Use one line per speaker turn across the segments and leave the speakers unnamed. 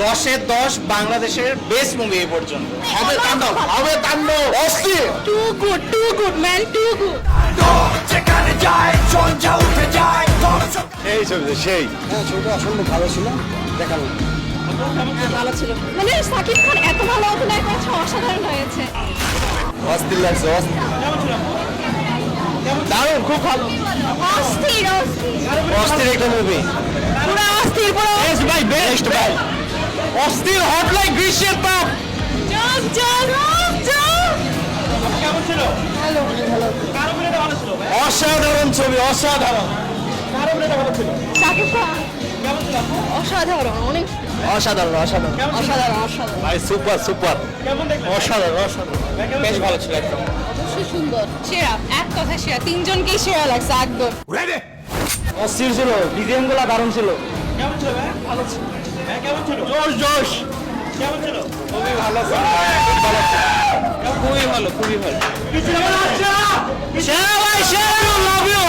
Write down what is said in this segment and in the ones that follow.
দশে দশ বাংলাদেশের বেস্ট মুভি এই পর্যন্ত।
হবে তাণ্ডব হবে তাণ্ডব। অস্থির।
Too good, too good, man, too good.
এই ছবিতে সেই।
হ্যাঁ ছবিটা অসম্ভব ভালো ছিল। দেখাবো।
ভালো ছিল। মানে সাকিব খান এত ভালো অভিনয় করেছে অসাধারণ হয়েছে।
অস্থির লাগছে দারুণ খুব ভালো।
অস্থির অস্থির।
অস্থির একটা মুভি
পুরো অস্থির পুরো
বেস্ট ভাই বেস্ট ভাই অস্থির হট লাইক গ্রীষ্মের তাপ। অসাধারণ ছবি অসাধারণ।
অসাধারণ অনেক।
অসাধারণ অসাধারণ।
অসাধারণ অসাধারণ।
ভাই সুপার সুপার অসাধারণ অসাধারণ।
বেশ ভালো ছিল একদম।
অবশ্যই সুন্দর। সেরা এক কথা সেরা। তিনজনকেই সেরা লাগছে একদম।
অস্থির ছিল ডিজাইনগুলা দারুণ ছিল। জোশ জোশ
খুবই ভালো ভালো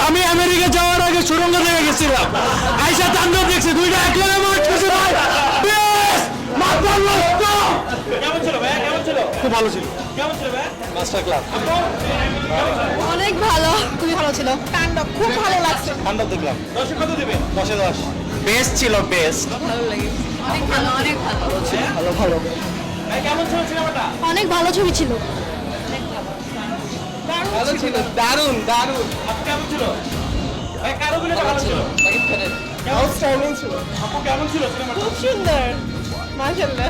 আমি আমেরিকা যাওয়ার আগে সুরঙ্গ দেখে গেছিলাম আইসা তাণ্ডব দেখছি দুইটা এক লগে মার্চ করছে ভাই খুব ভালো ছিল? মাস্টার ক্লাস
ছিল। তাণ্ডব খুব ভালো লাগছে।
তাণ্ডব দেখলাম। দশে দশ
বেস্ট ছিল বেস্ট
ভালো লাগে। অনেক ভালো অনেক ভালো।
ভালো ভালো।
অনেক ভালো ছবি ছিল।
ভালো ছিল দারুণ দারুণ।
খুব সুন্দর। মাশাআল্লাহ।